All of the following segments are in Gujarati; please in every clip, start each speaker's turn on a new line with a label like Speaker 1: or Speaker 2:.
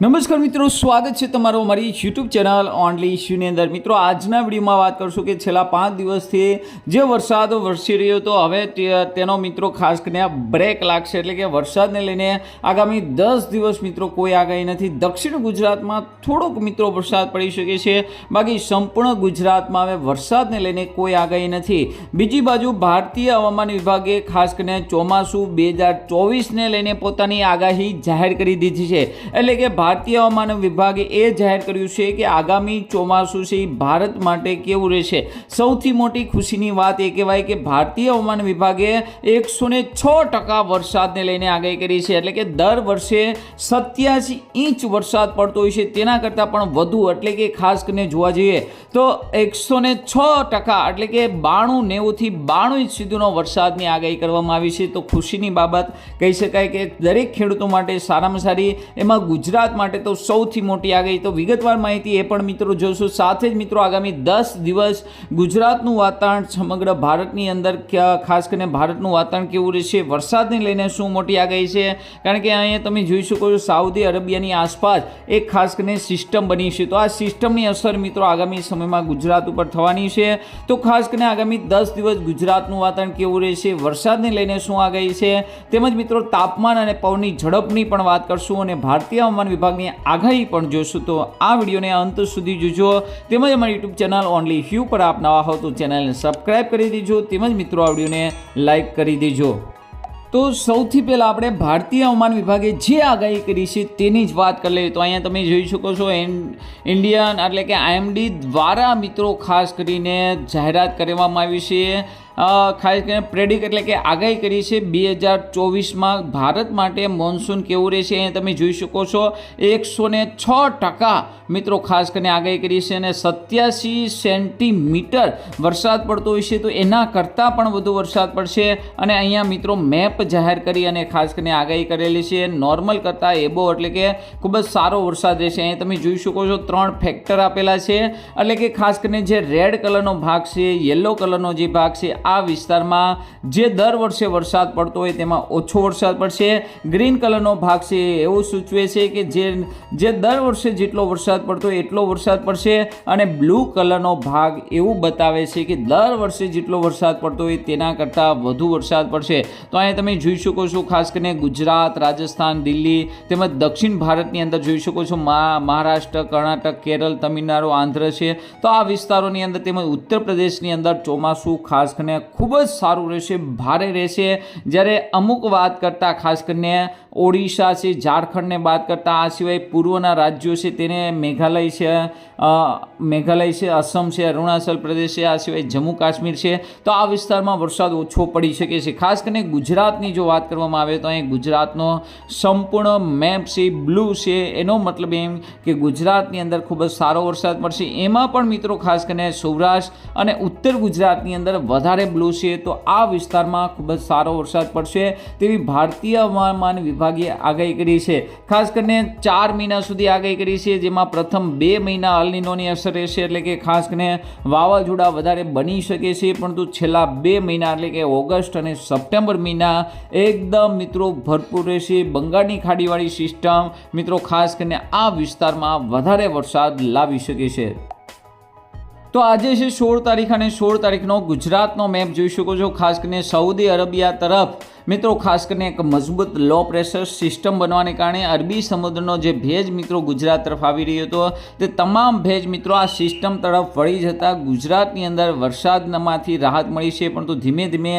Speaker 1: નમસ્કાર મિત્રો, સ્વાગત છે તમારું અમારી યુટ્યુબ ચેનલ ઓનલી ઇશ્યુની અંદર. મિત્રો, આજના વિડીયોમાં વાત કરશું કે છેલ્લા પાંચ દિવસથી જે વરસાદ વરસી રહ્યો હતો, હવે તેનો મિત્રો ખાસ કરીને બ્રેક લાગશે. એટલે કે વરસાદને લઈને આગામી દસ દિવસ મિત્રો કોઈ આગાહી નથી. દક્ષિણ ગુજરાતમાં થોડોક મિત્રો વરસાદ પડી શકે છે. બાકી સંપૂર્ણ ગુજરાતમાં હવે વરસાદને લઈને કોઈ આગાહી નથી. બીજી બાજુ ભારતીય હવામાન વિભાગે ખાસ કરીને ચોમાસું બે હજાર ચોવીસને લઈને પોતાની આગાહી જાહેર કરી દીધી છે. એટલે કે ભારતીય હવામાન વિભાગે એ જાહેર કર્યું છે કે આગામી ચોમાસું છે એ ભારત માટે કેવું રહેશે. સૌથી મોટી ખુશીની વાત એ કહેવાય કે ભારતીય હવામાન વિભાગે એકસો ને છ ટકા વરસાદને લઈને આગાહી કરી છે. એટલે કે દર વર્ષે સત્યાસી ઇંચ વરસાદ પડતો હોય છે. તેના કરતાં પણ વધુ, એટલે કે ખાસ કરીને જોવા જઈએ તો એકસો ને છ ટકા, એટલે કે બાણું નેવુંથી બાણું ઇંચ સુધીનો વરસાદની આગાહી કરવામાં આવી છે. તો ખુશીની બાબત કહી શકાય કે દરેક ખેડૂતો માટે સારામાં સારી એમાં ગુજરાત માટે તો સૌથી મોટી આગાહી તો વિગતવાર માહિતી એ પણ મિત્રો જોશું. સાથે જ મિત્રો આગામી દસ દિવસ ગુજરાતનું વાતાવરણ સમગ્ર ભારતની અંદર ખાસ કરીને ભારતનું વાતાવરણ કેવું રહેશે, વરસાદને લઈને શું મોટી આગાહી છે? કારણ કે અહીંયા તમે જોઈ શકો છો સાઉદી અરેબિયાની આસપાસ એક ખાસ કરીને સિસ્ટમ બની છે. તો આ સિસ્ટમની અસર મિત્રો આગામી સમયમાં ગુજરાત ઉપર થવાની છે. તો ખાસ કરીને આગામી દસ દિવસ ગુજરાતનું વાતાવરણ કેવું રહેશે, વરસાદને લઈને શું આગાહી છે? તેમજ મિત્રો તાપમાન અને પવનની ઝડપની પણ વાત કરશું અને ભારતીય હવામાન વિભાગની આગાહી પણ જોશું. તો આ વિડીયોને અંત સુધી જોજો. તેમજ અમારી યુટ્યુબ ચેનલ ઓનલી હ્યુ પર આપ નવા હો તો ચેનલને સબસ્ક્રાઈબ કરી દેજો. તેમજ મિત્રો, આ વિડીયોને લાઈક કરી દેજો. તો સૌથી પહેલાં આપણે ભારતીય હવામાન વિભાગે જે આગાહી કરી છે તેની જ વાત કરી લઈએ. તો અહીંયા તમે જોઈ શકો છો ઇન ઇન્ડિયન એટલે કે આઈએમડી દ્વારા મિત્રો ખાસ કરીને જાહેરાત કરવામાં આવી છે. ખાસ કરીને પ્રેડિક એટલે કે આગાહી કરી છે બે હજાર ચોવીસમાં ભારત માટે મોન્સૂન કેવું રહેશે અહીંયા તમે જોઈ શકો છો. એકસો ને છ ટકા મિત્રો ખાસ કરીને આગાહી કરી છે અને સત્યાસી સેન્ટીમીટર વરસાદ પડતો હોય છે તો એના કરતાં પણ વધુ વરસાદ પડશે. અને અહીંયા મિત્રો મેપ જાહેર કરી અને ખાસ કરીને આગાહી કરેલી છે. નોર્મલ કરતાં એબો એટલે કે ખૂબ જ સારો વરસાદ રહેશે. અહીંયા તમે જોઈ શકો છો ત્રણ ફેક્ટર આપેલા છે. એટલે કે ખાસ કરીને જે રેડ કલરનો ભાગ છે, યલો કલરનો જે ભાગ છે આ વિસ્તારમાં જે દર વર્ષે વરસાદ પડતો હોય તેમાં ઓછો વરસાદ પડશે. ગ્રીન કલરનો ભાગ છે એવું સૂચવે છે કે જે જે દર વર્ષે જેટલો વરસાદ પડતો હોય એટલો વરસાદ પડશે અને બ્લુ કલરનો ભાગ એવું બતાવે છે કે દર વર્ષે જેટલો વરસાદ પડતો હોય તેના કરતાં વધુ વરસાદ પડશે. તો અહીંયા તમે જોઈ શકો છો ખાસ કરીને ગુજરાત, રાજસ્થાન, દિલ્હી તેમજ દક્ષિણ ભારતની અંદર જોઈ શકો છો મહા મહારાષ્ટ્ર, કર્ણાટક, કેરળ, તમિલનાડુ, આંધ્ર છે. તો આ વિસ્તારોની અંદર તેમજ ઉત્તર પ્રદેશની અંદર ચોમાસું ખાસ કરીને ખૂબ જ સારું રહેશે, ભારે રહેશે. જ્યારે અમુક વાત કરતાં, ખાસ કરીને ઓડિશા છે, ઝારખંડને વાત કરતાં, આ સિવાય પૂર્વના રાજ્યો છે, તેને મેઘાલય છે મેઘાલય છે, અસમ છે, અરુણાચલ પ્રદેશ છે, આ સિવાય જમ્મુ કાશ્મીર છે. તો આ વિસ્તારમાં વરસાદ ઓછો પડી શકે છે. ખાસ કરીને ગુજરાતની જો વાત કરવામાં આવે તો અહીં ગુજરાતનો સંપૂર્ણ મેપ છે, બ્લુ છે. એનો મતલબ એમ કે ગુજરાતની અંદર ખૂબ જ સારો વરસાદ પડશે. એમાં પણ મિત્રો ખાસ કરીને સૌરાષ્ટ્ર અને ઉત્તર ગુજરાતની અંદર વધારે બ્લુ છે, તો આ વિસ્તારમાં ખૂબ જ સારો વરસાદ પડશે તેવી ભારતીય હવામાન વિભાગે આગાહી કરી છે. ખાસ કરીને ચાર મહિના સુધી આગાહી કરી છે, જેમાં પ્રથમ બે મહિના અલનીનોની અસર રહેશે, એટલે કે ખાસ કરીને વાવાઝોડા વધારે બની શકે છે, પરંતુ છેલ્લા બે મહિના, એટલે કે ઓગસ્ટ અને સપ્ટેમ્બર મહિના, એકદમ મિત્રો ભરપૂર રહેશે. બંગાળની ખાડીવાળી સિસ્ટમ મિત્રો ખાસ કરીને આ વિસ્તારમાં વધારે વરસાદ લાવી શકે છે. તો આજે છે સોળ તારીખ અને સોળ તારીખનો ગુજરાતનો મેપ જોઈ શકો છો, ખાસ કરીને સાઉદી અરેબિયા તરફ. મિત્રો, ખાસ કરીને એક મજબૂત લો પ્રેશર સિસ્ટમ બનવાને કારણે અરબી સમુદ્રનો જે ભેજ મિત્રો ગુજરાત તરફ આવી રહ્યો હતો, તે તમામ ભેજ મિત્રો આ સિસ્ટમ તરફ વળી જતા ગુજરાતની અંદર વરસાદમાંથી રાહત મળી છે. પરંતુ ધીમે ધીમે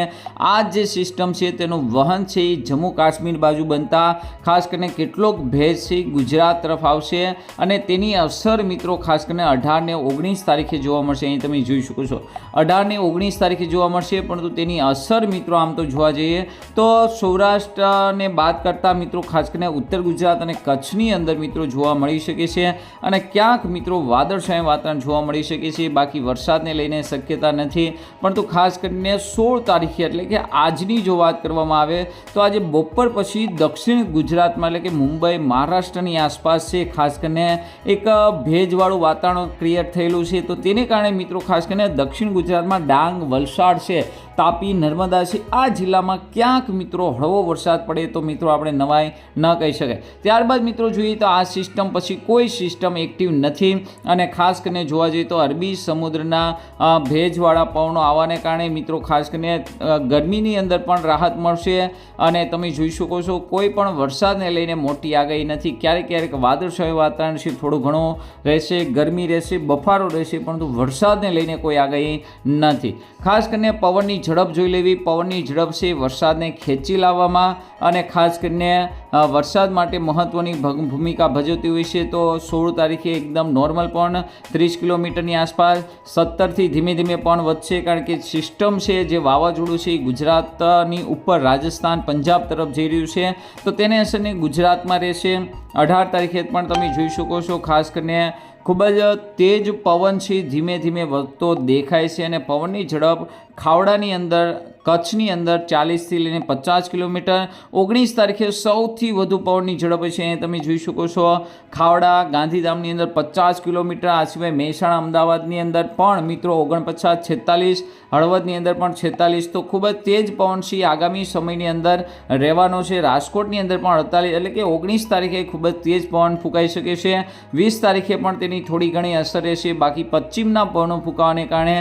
Speaker 1: આ જે સિસ્ટમ છે, તેનું વહન છે એ જમ્મુ કાશ્મીર બાજુ બનતા, ખાસ કરીને કેટલોક ભેજ છે ગુજરાત તરફ આવશે. અને તેની અસર મિત્રો, ખાસ કરીને અઢાર ને ઓગણીસ તારીખે જોવા મળશે. અહીં તમે જોઈ શકો છો, અઢાર ને ઓગણીસ તારીખે જોવા મળશે, પરંતુ તેની અસર મિત્રો આમ તો જોવા જઈએ તો સૌરાષ્ટ્રને બાદ કરતાં મિત્રો ખાસ કરીને ઉત્તર ગુજરાત અને કચ્છની અંદર મિત્રો જોવા મળી શકે છે અને ક્યાંક મિત્રો વાદળછાયું વાતાવરણ જોવા મળી શકે છે. બાકી વરસાદને લઈને શક્યતા નથી. પરંતુ ખાસ કરીને સોળ તારીખે એટલે કે આજની જો વાત કરવામાં આવે તો આજે બપોર પછી દક્ષિણ ગુજરાતમાં એટલે કે મુંબઈ, મહારાષ્ટ્રની આસપાસ છે. ખાસ કરીને એક ભેજવાળું વાતાવરણ ક્રિએટ થયેલું છે. તો તેને કારણે મિત્રો ખાસ કરીને દક્ષિણ ગુજરાતમાં ડાંગ, વલસાડ છે. તાપી, નર્મદા છે. આ જિલ્લામાં ક્યાંક મિત્રો હળવો વરસાદ પડે તો મિત્રો આપણે નવાઈ ન કહી શકાય. ત્યારબાદ મિત્રો જોઈએ તો આ સિસ્ટમ પછી કોઈ સિસ્ટમ એક્ટિવ નથી અને ખાસ કરીને જોવા જઈએ તો અરબી સમુદ્રના ભેજવાળા પવનો આવવાને કારણે મિત્રો ખાસ કરીને ગરમીની અંદર પણ રાહત મળશે અને તમે જોઈ શકો છો કોઈ પણ વરસાદને લઈને મોટી આગાહી નથી. ક્યારેક ક્યારેક વાદળછાયું વાતાવરણ છે, થોડું ઘણું રહેશે, ગરમી રહેશે, બફારો રહેશે, પરંતુ વરસાદને લઈને કોઈ આગાહી નથી. ખાસ કરીને પવનની ઝડપ જોઈ લેવી પવનની ઝડપ છે વરસાદને ખેંચી લાવવામાં અને ખાસ કરીને વરસાદ માટે મહત્ત્વની ભૂમિકા ભજવતી હોય છે, તો સોળ તારીખે એકદમ નોર્મલ પણ ત્રીસ કિલોમીટરની આસપાસ સત્તરથી ધીમે ધીમે પણ વધશે, કારણ કે સિસ્ટમ છે, જે વાવાઝોડું છે, એ ગુજરાતની ઉપર રાજસ્થાન, પંજાબ તરફ જઈ રહ્યું છે, તો તેને અસરને ગુજરાતમાં રહેશે. અઢાર તારીખે પણ તમે જોઈ શકો છો, ખાસ કરીને ખૂબ જ તેજ પવન છે, ધીમે ધીમે વધતો દેખાય છે, અને પવનની ઝડપ ખાવડાની અંદર કચ્છની અંદર ચાલીસથી લઈને પચાસ કિલોમીટર. ઓગણીસ તારીખે સૌથી વધુ પવનની ઝડપ છે તમે જોઈ શકો છો. ખાવડા, ગાંધીધામની અંદર પચાસ કિલોમીટર, આ સિવાય મહેસાણા, અમદાવાદની અંદર પણ મિત્રો ઓગણપચાસ, છેતાલીસ, હળવદની અંદર પણ છેતાલીસ. તો ખૂબ જ તેજ પવન છે આગામી સમયની અંદર રહેવાનો છે. રાજકોટની અંદર પણ અડતાલીસ, એટલે કે ઓગણીસ તારીખે ખૂબ જ તેજ પવન ફૂંકાઈ શકે છે. વીસ તારીખે પણ તેની થોડી ઘણી અસર રહેશે. બાકી પશ્ચિમના પવનો ફૂંકાવાને કારણે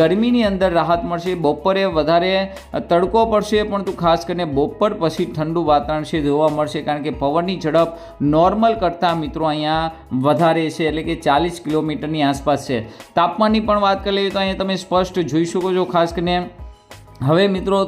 Speaker 1: ગરમીની અંદર રાહત મળશે. બપોરે વધારે તડકો પડશે પણ તું ખાસ કરીને બપોર પછી ઠંડુ વાતાવરણ છે, જોવા મળશે, કારણ કે પવનની ઝડપ નોર્મલ કરતાં મિત્રો અહીંયા વધારે છે, એટલે કે ચાલીસ કિલોમીટરની આસપાસ છે. તાપમાનની પણ વાત કરી લઈએ તો અહીંયા તમે સ્પષ્ટ જોઈ શકો છો, ખાસ કરીને હવે મિત્રો,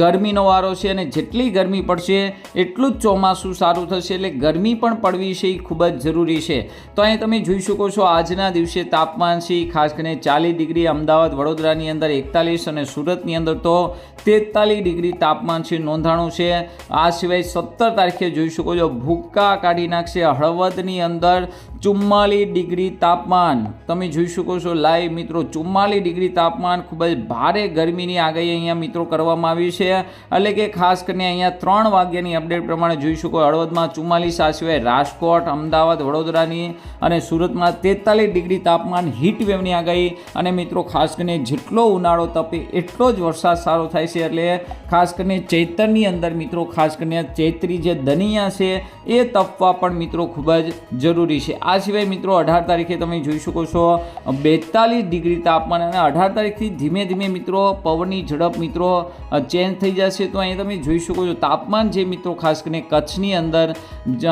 Speaker 1: ગરમીનો વારો છે અને જેટલી ગરમી પડશે, એટલું જ ચોમાસું સારું થશે એટલે ગરમી પણ પડવી છે એ ખૂબ જ જરૂરી છે. તો અહીં તમે જોઈ શકો છો, આજના દિવસે તાપમાન છે ખાસ કરીને ચાલીસ ડિગ્રી અમદાવાદ, વડોદરાની અંદર એકતાલીસ અને સુરતની અંદર તો તેતાલીસ ડિગ્રી તાપમાન છે નોંધાણું છે. આ સિવાય સત્તર તારીખે જોઈ શકો છો, ભૂક્કા કાઢી નાખશે. હળવદની અંદર ચુમ્માલીસ ડિગ્રી તાપમાન. તમે જોઈ શકો છો લાઈવ મિત્રો, ચુમ્માલીસ ડિગ્રી તાપમાન ખૂબ જ ભારે ગરમીની આગાહી અહીંયા મિત્રો કરવામાં આવી છે. એટલે કે ખાસ કરીને અહીંયા ત્રણ વાગ્યાની અપડેટ પ્રમાણે જોઈ શકો, હળવદમાં ચુમ્માલીસ, આ સિવાય રાજકોટ, અમદાવાદ, વડોદરાની અને સુરતમાં તેતાલીસ ડિગ્રી તાપમાન હીટ વેવની આગાહી. અને મિત્રો ખાસ કરીને જેટલો ઉનાળો તપે એટલો જ વરસાદ સારો થાય છે. એટલે ખાસ કરીને ચૈતરની અંદર મિત્રો, ખાસ કરીને ચૈત્રી જે દનિયા છે, એ તપવા પણ મિત્રો ખૂબ જ જરૂરી છે. આ સિવાય મિત્રો અઢાર તારીખે તમે જોઈ શકો છો બેતાલીસ ડિગ્રી તાપમાન અને અઢાર તારીખથી ધીમે ધીમે મિત્રો પવનની ઝડપ મિત્રો ચેન્જ થઈ જશે. તો અહીં તમે જોઈ શકો છો તાપમાન જે મિત્રો ખાસ કરીને કચ્છની અંદર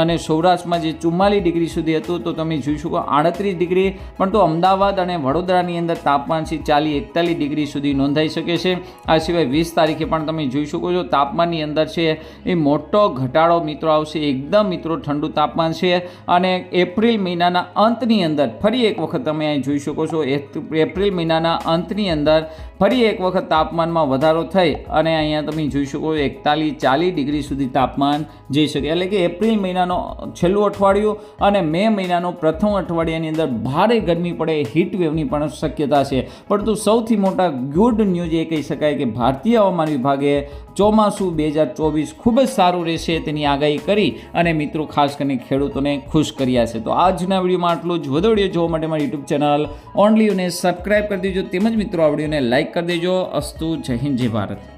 Speaker 1: અને સૌરાષ્ટ્રમાં જે ચુમ્માલીસ ડિગ્રી સુધી હતું, તો તમે જોઈ શકો આડત્રીસ ડિગ્રી. પણ તો અમદાવાદ અને વડોદરાની અંદર તાપમાન છે ચાલી એકતાલીસ ડિગ્રી સુધી નોંધાઈ શકે છે. આ સિવાય વીસ તારીખે પણ તમે જોઈ શકો છો તાપમાનની અંદર છે એ મોટો ઘટાડો મિત્રો આવશે. એકદમ મિત્રો ઠંડુ તાપમાન છે અને એપ્રિલ મહિનાના અંતની અંદર ફરી એક વખત તમે અહીં જોઈ શકો છો એપ્રિલ મહિનાના અંતની અંદર ફરી એક વખત તાપમાનમાં વધારો થઈ અને અહીંયા તમે જોઈ શકો એકતાલીસ ચાલીસ ડિગ્રી સુધી તાપમાન જઈ શકે. એટલે કે એપ્રિલ મહિનાનો છેલ્લું અઠવાડિયું અને મે મહિનાનો પ્રથમ અઠવાડિયાની અંદર ભારે ગરમી પડે હીટ વેવની પણ શક્યતા છે. પરંતુ સૌથી મોટા ગુડ ન્યૂઝ એ કહી શકાય કે ભારતીય હવામાન વિભાગે ચોમાસું બે હજાર ચોવીસ ખૂબ જ સારું રહેશે તેની આગાહી કરી અને મિત્રો ખાસ કરીને ખેડૂતોને ખુશ કર્યા છે. તો આજના વિડીયોમાં આટલું જ. વધુ વીડિયો જોવા માટે મારી યુટ્યુબ ચેનલ ઓનલીઓને સબસ્ક્રાઈબ કરી દેજો. તેમજ મિત્રો, આ વિડીયોને લાઇક કરી દેજો. અસ્તુ. જય હિન્દ, જય ભારત.